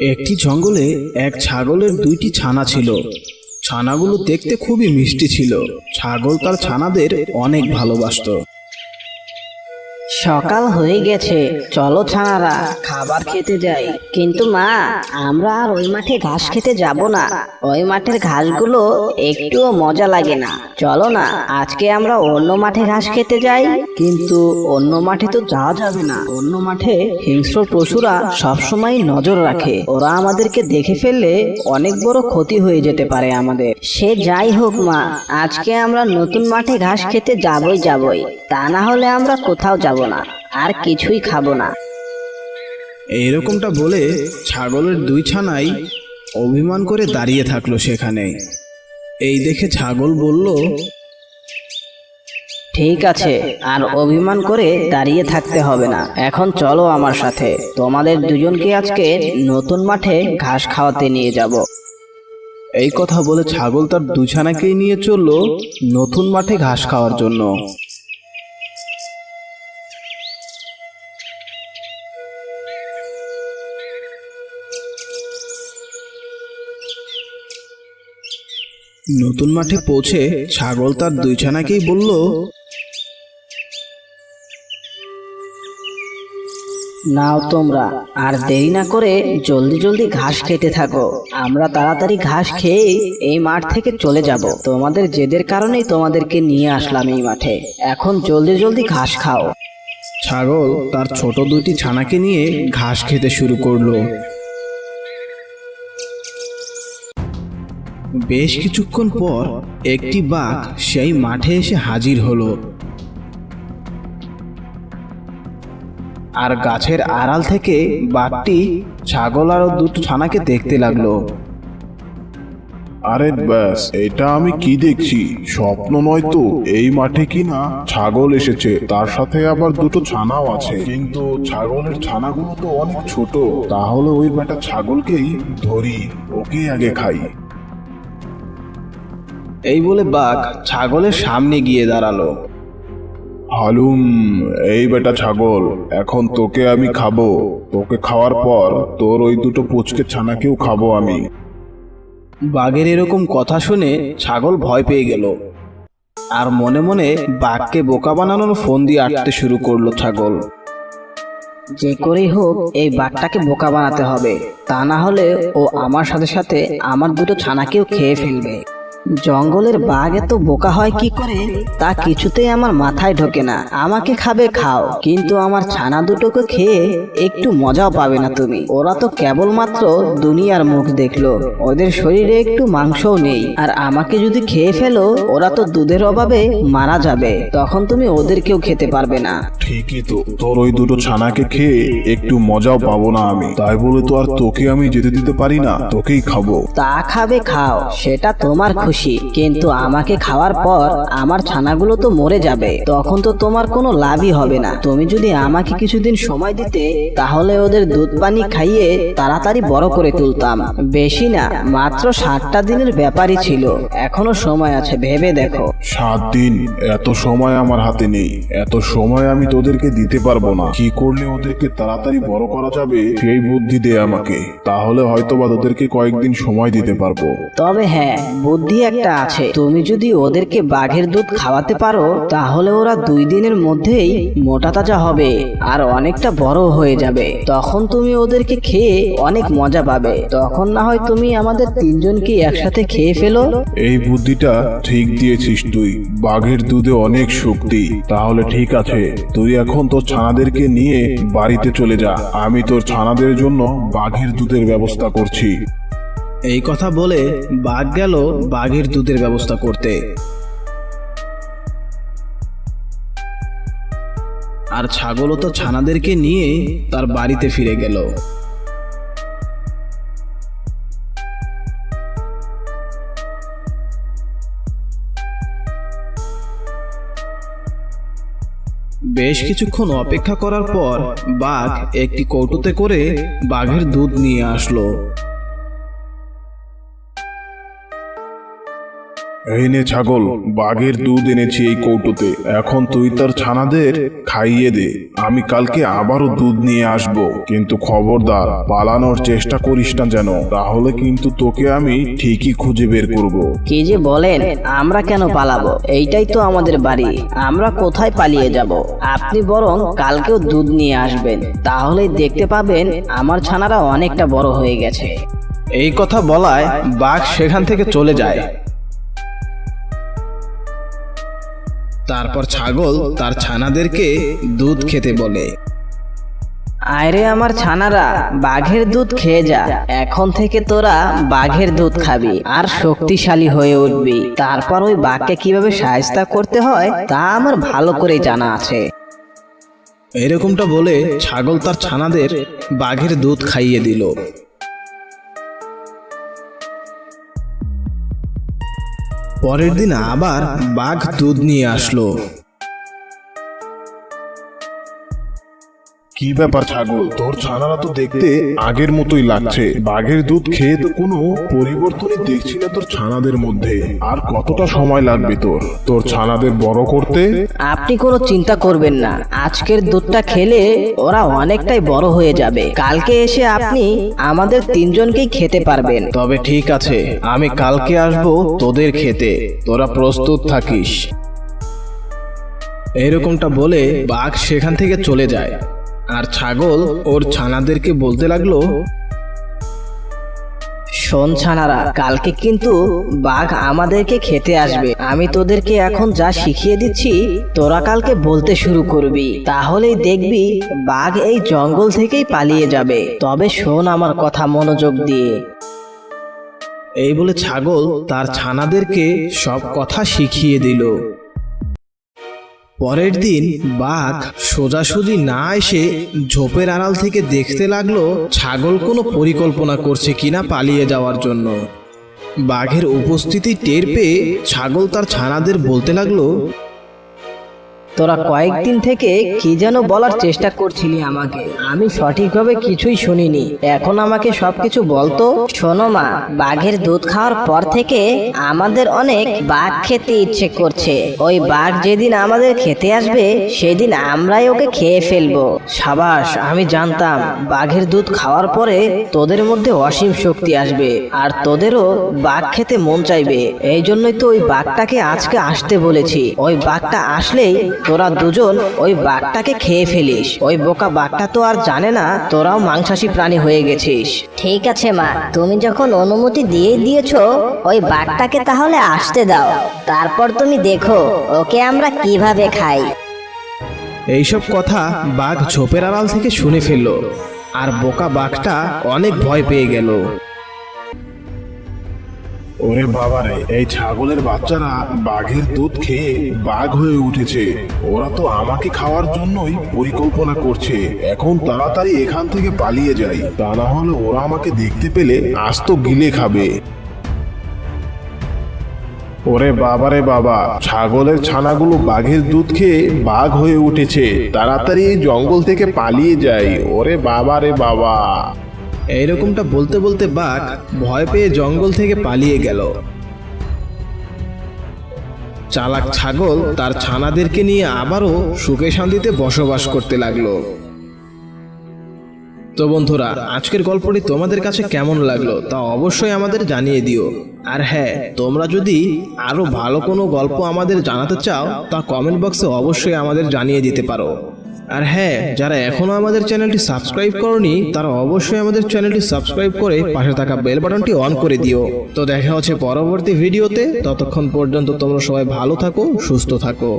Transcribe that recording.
একটি জঙ্গলে এক ছাগলের দুইটি ছানা ছিল। ছানাগুলো দেখতে খুবই মিষ্টি ছিল। ছাগল তার ছানাদের অনেক ভালোবাসতো। সকাল হয়ে গেছে। চলো ছানারা, খাবার খেতে যাই। কিন্তু মা, আমরা আর ওই মাঠে ঘাস খেতে যাব না। ওই মাঠের ঘাসগুলো একটুও মজা লাগে না। চলো না, আজকে আমরা অন্য মাঠে ঘাস খেতে যাই। কিন্তু অন্য মাঠে তো যাওয়া যাবে না। অন্য মাঠে হিংস্র পশুরা সবসময় নজর রাখে। ওরা আমাদেরকে দেখে ফেললে অনেক বড় ক্ষতি হয়ে যেতে পারে আমাদের। সে যাই হোক মা, আজকে আমরা নতুন মাঠে ঘাস খেতে যাবই যাবই। তা না হলে আমরা কোথাও যাব না আর কিছুই খাব না। এইরকমটা বলে ছাগলের দুই ছানাই অভিমান করে দাঁড়িয়ে থাকল সেখানে। এই দেখে ছাগল বলল ঠিক আছে আর অভিমান করে দাঁড়িয়ে থাকতে হবে না। এখন চলো আমার সাথে। তোমাদের দুজনকে আজকে নতুন মাঠে ঘাস খাওয়াতে নিয়ে যাব। এই কথা বলে ছাগল তার দুই ছানাকেই নিয়ে চলল নতুন মাঠে ঘাস খাওয়ার জন্য। নতুন মাঠে পৌঁছে ছাগল তার দুই ছানাকেই বলল নাও তোমরা আর দেরি না করে জলদি জলদি ঘাস খেতে থাকো। আমরা তাড়াতাড়ি ঘাস খেয়ে এই মাঠ থেকে চলে যাব। তোমাদের জেদের কারণেই তোমাদেরকে নিয়ে আসলাম এই মাঠে। এখন জলদি জলদি ঘাস খাও। ছাগল তার ছোট দুটি ছানাকে নিয়ে ঘাস খেতে শুরু করল। বেশ কিছুক্ষণ পর একটি বাঘ সেই মাঠে এসে হাজির হলো। আর গাছের আড়াল থেকে বাঘটি ছাগল আর দুটো ছানাকে দেখতে লাগল। আরে ব্যাস, এটা আমি কি দেখছি? স্বপ্ন নয় তো, এই মাঠে কি না ছাগল এসেছে, তার সাথে আবার দুটো ছানাও আছে। কিন্তু ছাগলের ছানাগুলো তো অনেক ছোট, তাহলে ওই বেটা ছাগলকেই ধরি ওকে আগে খাই। এই বলে বাঘ ছাগলের সামনে গিয়ে দাঁড়াল। হালুম এই বেটা ছাগল এখন তোকে আমি খাব। তোকে খাওয়ার পর তোর ওই দুটো পুচকে ছানাকেও খাব আমি। বাঘের এরকম কথা শুনে ছাগল ভয় পেয়ে গেল। আর মনে মনে বাঘকে বোকা বানানোর ফোন দিয়ে আটতে শুরু করল ছাগল। যে করেই হোক এই বাঘটাকে বোকা বানাতে হবে। তা না হলে ও আমার সাথে সাথে আমার দুটো ছানাকেও খেয়ে ফেলবে। জঙ্গলের বাঘ এত বোকা হয় কি করে? তা কিছুতেই আমার মাথায় ঢোকে না। আমাকে খাবে খাও। কিন্তু আমার ছানা দুটোকে খেয়ে একটু মজাও পাবে না তুমি। ওরা তো কেবলমাত্র দুনিয়ার মুখ দেখল। ওদের শরীরে একটু মাংসও নেই। আর আমাকে যদি খেয়ে ফেলো ওরা তো দুধের অভাবে মারা যাবে। তখন তুমি ওদেরকেও খেতে পারবে না। ঠিকই তো। তোর ওই দুটো ছানাকে খেয়ে একটু মজাও পাবো না আমি। তাই বলে তো আর তোকে আমি যেতে দিতে পারি না। তোকেই খাব। তা খাবে খাও। সেটা তোমার খুশি। কিন্তু আমাকে খাওয়ার পর আমার ছানাগুলো তো মরে যাবে। তখন তো তোমার কোনো লাভই হবে না। তুমি যদি আমাকে কিছুদিন সময় দিতে তাহলে ওদের দুধ পানি খাইয়ে তাড়াতাড়ি বড় করে তুলতাম। বেশি না মাত্র ষাটটা দিনের ব্যাপারই ছিল। এখনও সময় আছে ভেবে দেখো। সাত দিন? এত সময় আমার হাতে নেই। এত সময় আমি তোদেরকে দিতে পারব না। কি করলে ওদেরকে তাড়াতাড়ি বড় করা যাবে সেই বুদ্ধি দে আমাকে। তাহলে হয়তো বা তোদেরকে কয়েকদিন সময় দিতে পারব। তবে হ্যাঁ বুদ্ধি একটা আছে। তুমি যদি ওদেরকে বাঘের দুধ খাওয়াতে পারো, তাহলে ওরা দুই দিনের মধ্যেই মোটা তাজা হবে আর অনেকটা বড় হয়ে যাবে। তখন তুমি ওদেরকে খেয়ে অনেক মজা পাবে। তখন না হয় তুমি আমাদের তিনজনকে একসাথে খেয়ে ফেলো। এই বুদ্ধিটা ঠিক দিয়েছিস তুই। বাঘের দুধে অনেক শক্তি। তাহলে ঠিক আছে। তুই এখন তোর ছানাদেরকে নিয়ে বাড়িতে চলে যা। আমি তোর ছানাদের জন্য বাঘের দুধের ব্যবস্থা করছি। এই কথা বলে বাঘ গেল বাঘের দুধের ব্যবস্থা করতে। আর ছাগলও তো ছানাদেরকে নিয়ে তার বাড়িতে ফিরে গেল। বেশ কিছুক্ষণ অপেক্ষা করার পর বাঘ একটি কৌটোতে করে বাঘের দুধ নিয়ে আসলো। এই নে ছাগল বাঘের দুধ এনেছি এই কৌটোতে। এখন তুই তার ছানাদের খাইয়ে দে। আমি কালকে আবারও দুধ নিয়ে আসব। কিন্তু খবরদার পালানোর চেষ্টা করিস না যেন। তাহলে কিন্তু তোকে আমি ঠিকই খুঁজে বের করব। কি যে বলেন আমরা কেন পালাবো? এইটাই তো আমাদের বাড়ি। আমরা কোথায় পালিয়ে যাব? আপনি বরং কালকেও দুধ নিয়ে আসবেন। তাহলেই দেখতে পাবেন আমার ছানারা অনেকটা বড় হয়ে গেছে। এই কথা বলায় বাঘ সেখান থেকে চলে যায়। তারপর ছাগল তার ছানাদেরকে দুধ খেতে বলে। আয়রে আমার ছানারা বাঘের দুধ খেয়ে যা। এখন থেকে তোরা বাঘের দুধ খাবি আর শক্তিশালী হয়ে উঠবি। তারপর ওই বাঘকে কীভাবে সাহায্য করতে হয় তা আমার ভালো করে জানা আছে। এরকমটা বলে ছাগল তার ছানাদের বাঘের দুধ খাইয়ে দিল। পরের দিন আবার বাঘ দুধ নিয়ে আসলো। কি ব্যাপার ছাগল? তোর ছানারা তো দেখতে আগের মতোই লাগছে। বাঘের দুধ খেয়ে তো কোনো পরিবর্তনই দেখছি না তোর ছানাদের মধ্যে। আর কতটা সময় লাগবে তোর? তোর ছানাদের বড় করতে? আপনি কোনো চিন্তা করবেন না। আজকের দুধটা খেলে ওরা অনেকটাই বড় হয়ে যাবে। কালকে এসে আপনি আমাদের তিনজনকেই খেতে পারবেন। তবে ঠিক আছে আমি কালকে আসব তোদের খেতে। তোরা প্রস্তুত থাকিস। এরকমটা বলে বাঘ সেখান থেকে চলে যায়। আর ছাগল ওর ছানাদেরকে বলতে লাগল শোন ছানারা কালকে কিন্তু বাঘ আমাদেরকে খেতে আসবে। আমি তোদেরকে এখন যা শিখিয়ে দিচ্ছি তোরা কালকে বলতে শুরু করবি। তাহলেই দেখবি বাঘ এই জঙ্গল থেকেই পালিয়ে যাবে। তবে শোন আমার কথা মনোযোগ দিয়ে। এই বলে ছাগল তার ছানাদেরকে সব কথা শিখিয়ে দিল। পরের দিন বাঘ সোজাসুজি না এসে ঝোপের আড়াল থেকে দেখতে লাগল ছাগল কোনো পরিকল্পনা করছে কিনা পালিয়ে যাওয়ার জন্য। বাঘের উপস্থিতি টের পেয়ে ছাগল তার ছানাদের বলতে লাগল তোরা কয়েকদিন থেকে কি যেন বলার চেষ্টা করছিলি আমাকে। আমি সঠিকভাবে কিছুই শুনিনি। এখন আমাকে সবকিছু বলতো? শোনো মা, বাঘের দুধ খাওয়ার পর থেকে আমাদের অনেক বাঘ খেতে ইচ্ছে করছে। ওই বাঘ যেদিন আমাদের খেতে আসবে, সেদিন আমরাই ওকে খেয়ে ফেলব। সাবাস, আমি জানতাম বাঘের দুধ খাওয়ার পরে তোদের মধ্যে অসীম শক্তি আসবে, আর তোদেরও বাঘ খেতে মন চাইবে। এই জন্যই তো ওই বাঘটাকে আজকে আসতে বলেছি। ওই বাঘটা আসলেই তোরা দুজন ওই বাঘটাকে খেয়ে ফেলিস। ওই বোকা বাঘটা তো আর জানে না তোরাও মাংসাশী প্রাণী হয়ে গেছিস। ঠিক আছে মা। তুমি যখন অনুমতি দিয়ে দিয়েছ ওই বাঘটাকে তাহলে আসতে দাও। তারপর তুমি দেখো ওকে আমরা কীভাবে খাই। এইসব কথা বাঘ ঝোপের আড়াল থেকে শুনে ফেলল আর বোকা বাঘটা অনেক ভয় পেয়ে গেল। ওরে বাবারে, এই ছাগলের বাচ্চারা বাঘের দুধ খেয়ে বাঘ হয়ে উঠেছে। ওরা তো আমাকে খাওয়ার জন্যই পরিকল্পনা করছে। এখন তাড়াতাড়ি এখান থেকে পালিয়ে যাই। তা না হলে ওরা আমাকে দেখতে পেলে আস্ত গিলে খাবে। ওরে বাবারে বাবা, ছাগলের ছানাগুলো বাঘের দুধ খেয়ে বাঘ হয়ে উঠেছে। তাড়াতাড়ি জঙ্গল থেকে পালিয়ে যাই। ওরে বাবারে বাবা। এইরকমটা বলতে বলতে বাঘ ভয় পেয়ে জঙ্গল থেকে পালিয়ে গেল। চালাক ছাগল তার ছানাদেরকে নিয়ে আবারও সুখে শান্তিতে বসবাস করতে লাগল। তো বন্ধুরা, আজকের গল্পটি তোমাদের কাছে কেমন লাগল তা অবশ্যই আমাদের জানিয়ে দিও। আর হ্যাঁ তোমরা যদি আরও ভালো কোনো গল্প আমাদের জানাতে চাও, তা কমেন্ট বক্সে অবশ্যই আমাদের জানিয়ে দিতে পারো। আর হ্যাঁ যারা এখনও আমাদের চ্যানেলটি সাবস্ক্রাইব করনি, তারা অবশ্যই আমাদের চ্যানেলটি সাবস্ক্রাইব করে পাশে থাকা বেল বাটনটি অন করে দিও। তো দেখা হচ্ছে পরবর্তী ভিডিওতে, ততক্ষণ পর্যন্ত তোমরা সবাই ভালো থাকো, সুস্থ থাকো।